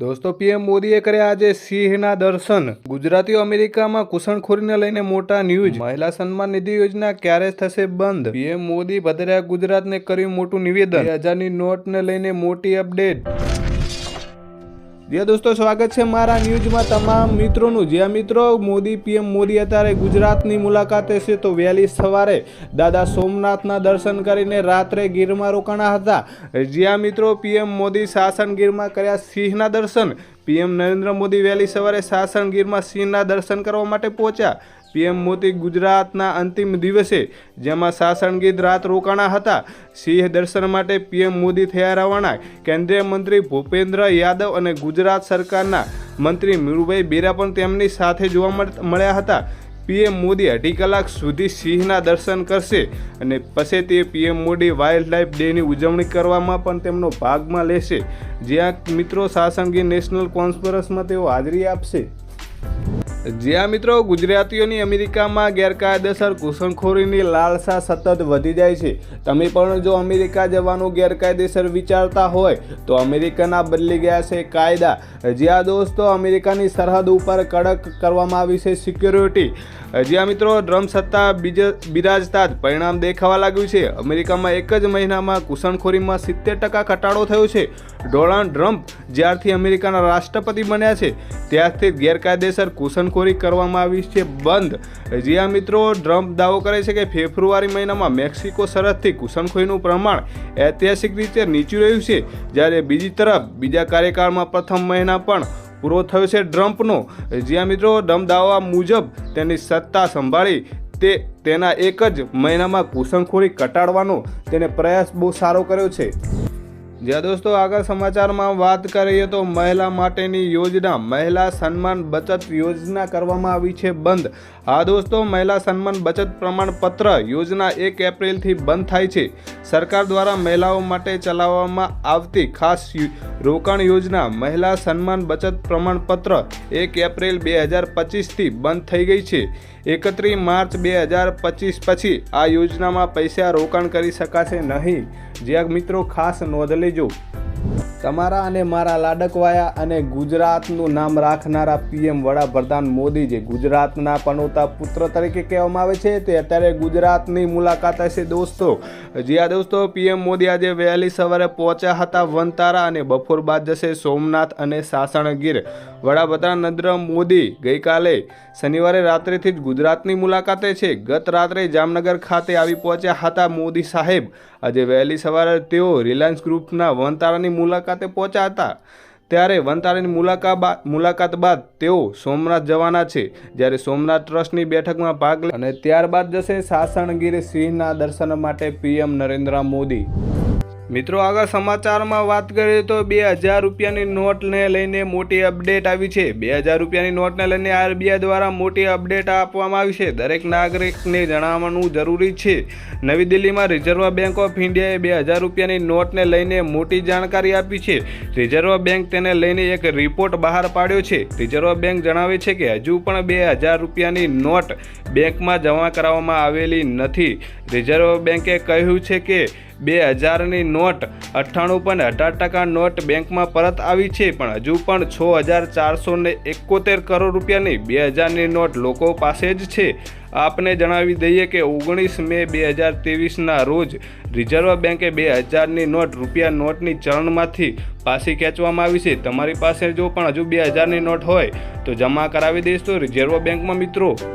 દોસ્તો, પીએમ મોદીએ કર્યા આજે સિંહના દર્શન. ગુજરાતીઓ અમેરિકામાં ઘૂસણખોરીને લઈને મોટા ન્યૂઝ. મહિલા સન્માન નિધિ યોજના ક્યારે થશે બંધ? પીએમ મોદી ભદ્ર્યા ગુજરાતને કર્યું મોટું નિવેદન. હજારની નોટને લઈને મોટી અપડેટ. જે દોસ્તો, સ્વાગત છે મારા ન્યૂઝમાં તમામ મિત્રોનું. જ્યાં મિત્રો, મોદી, પીએમ મોદી અત્યારે ગુજરાતની મુલાકાતે છે તો વહેલી સવારે દાદા સોમનાથના દર્શન કરીને રાત્રે ગીરમાં રોકાણા હતા. જ્યાં મિત્રો, પીએમ મોદી શાસન ગીરમાં કર્યા સિંહના દર્શન. પીએમ નરેન્દ્ર મોદી વહેલી સવારે શાસન ગીરમાં સિંહના દર્શન કરવા માટે પહોંચ્યા. પીએમ મોદી ગુજરાતના અંતિમ દિવસે, જેમાં સાસણગીર રાત રોકાણા હતા. સિંહ દર્શન માટે પીએમ મોદી થયા રવાના. કેન્દ્રીય મંત્રી ભૂપેન્દ્ર યાદવ અને ગુજરાત સરકારના મંત્રી મીરુભાઈ બેરા પણ તેમની સાથે જોવા મળ- મળ્યા હતા. પીએમ મોદી અઢી કલાક સુધી સિંહના દર્શન કરશે અને પછી તે પીએમ મોદી વાઇલ્ડ લાઇફ ડેની ઉજવણી કરવામાં પણ તેમનો ભાગમાં લેશે. જ્યાં મિત્રો સાસણગીર નેશનલ કોન્ફરન્સમાં તેઓ હાજરી આપશે. જ્યાં મિત્રો ગુજરાતીઓની અમેરિકામાં ગેરકાયદેસર ઘૂસણખોરીની લાલસા સતત વધી જાય છે. તમે પણ જો અમેરિકા જવાનું ગેરકાયદેસર વિચારતા હોય, તો અમેરિકાના બદલી ગયા છે કાયદા. જ્યાં દોસ્તો, અમેરિકાની સરહદ ઉપર કડક કરવામાં આવી છે સિક્યોરિટી જ્યાં મિત્રો ડ્રમ સત્તા બિરાજતા જ પરિણામ દેખાવા લાગ્યું છે. અમેરિકામાં એક જ મહિનામાં ઘૂસણખોરીમાં સિત્તેર ટકા ઘટાડો થયો છે. ડોનાલ્ડ ટ્રમ્પ જ્યારથી અમેરિકાના રાષ્ટ્રપતિ બન્યા છે, ત્યારથી ગેરકાયદેસર ગેરકાયદેસર ઘૂસણખોરી કરવામાં આવી છે બંધ. જ્યાં મિત્રો, ટ્રમ્પ દાવો કરે છે કે ફેબ્રુઆરી મહિનામાં મેક્સિકો સરહદથી ઘૂસણખોરીનું પ્રમાણ ઐતિહાસિક રીતે નીચું રહ્યું છે. જ્યારે બીજી તરફ, બીજા કાર્યકાળમાં પ્રથમ મહિના પણ પૂરો થયો છે ટ્રમ્પનો. જ્યાં મિત્રો, ટ્રમ્પ દાવા મુજબ તેની સત્તા સંભાળી તે તેના એક જ મહિનામાં ઘૂસણખોરી ઘટાડવાનો તેને પ્રયાસ બહુ સારો કર્યો છે. જ્યાં દોસ્તો આગળ સમાચારમાં વાત કરીએ તો મહિલા માટેની યોજના, મહિલા સન્માન બચત યોજના કરવામાં આવી છે બંધ. હા દોસ્તો, મહિલા સન્માન બચત પ્રમાણપત્ર યોજના એક એપ્રિલથી બંધ થાય છે. સરકાર દ્વારા મહિલાઓ માટે ચલાવવામાં આવતી ખાસ રોકાણ યોજના, મહિલા સન્માન બચત પ્રમાણપત્ર એક એપ્રિલ બે હજાર પચીસથી બંધ થઈ ગઈ છે. એકત્રીસ માર્ચ બે હજાર પચીસ પછી આ યોજનામાં પૈસા રોકાણ કરી શકાશે નહીં. જ્યાં મિત્રો ખાસ નોંધ લેજો. તમારા અને મારા લાડકવાયા અને ગુજરાતનું નામ રાખનારા પીએમ વડાપ્રધાન મોદી જે ગુજરાતના પનોતા પુત્ર તરીકે કહેવામાં આવે છે, તે અત્યારે ગુજરાતની મુલાકાત હશે દોસ્તો. જ્યાં દોસ્તો, પીએમ મોદી આજે વહેલી સવારે પહોંચ્યા હતા વનતારા અને બપોર બાદ જશે સોમનાથ અને સાસણગીર. વડાપ્રધાન નરેન્દ્ર મોદી ગઈકાલે શનિવારે રાત્રેથી જ ગુજરાતની મુલાકાતે છે. ગત રાત્રે જામનગર ખાતે આવી પહોંચ્યા હતા મોદી સાહેબ. આજે વહેલી સવારે તેઓ રિલાયન્સ ગ્રુપના વનતારાની મુલાકાતે પહોંચ્યા હતા. ત્યારે વનતારાની મુલાકાત બાદ મુલાકાત બાદ તેઓ સોમનાથ જવાના છે. જ્યારે સોમનાથ ટ્રસ્ટની બેઠકમાં ભાગ લે, અને ત્યારબાદ જશે સાસણગીર સિંહના દર્શન માટે પીએમ નરેન્દ્ર મોદી. મિત્રો, આગળ સમાચારમાં વાત કરીએ તો બે હજાર રૂપિયાની નોટને લઈને મોટી અપડેટ આવી છે. બે હજાર રૂપિયાની નોટને લઈને આરબીઆઈ દ્વારા મોટી અપડેટ આપવામાં આવી છે. દરેક નાગરિકને જણાવવાનું જરૂરી છે. નવી દિલ્હીમાં રિઝર્વ બેંક ઓફ ઇન્ડિયાએ બે હજાર રૂપિયાની નોટને લઈને મોટી જાણકારી આપી છે. રિઝર્વ બેંક તેને લઈને એક રિપોર્ટ બહાર પાડ્યો છે. રિઝર્વ બેંક જણાવે છે કે હજુ પણ બે હજાર રૂપિયાની નોટ બેંકમાં જમા કરાવવામાં આવેલી નથી. રિઝર્વ બેંકે કહ્યું છે કે બે હજારની નોટ અઠ્ઠાણું પોઈન્ટ અઢાર ટકા નોટ બેંકમાં પરત આવી છે, પણ હજુ પણ છ હજાર ચારસો એકોતેર કરોડ રૂપિયાની બે હજારની નોટ લોકો પાસે જ છે. આપને જણાવી દઈએ કે ઓગણીસ મે બે હજાર ત્રેવીસના રોજ રિઝર્વ બેંકે બે હજારની નોટ રૂપિયા નોટની ચરણમાંથી પાછી ખેંચવામાં આવી છે. તમારી પાસે જો પણ હજુ બે હજારની નોટ હોય તો જમા કરાવી દઈશ તો રિઝર્વ બેંકમાં મિત્રો.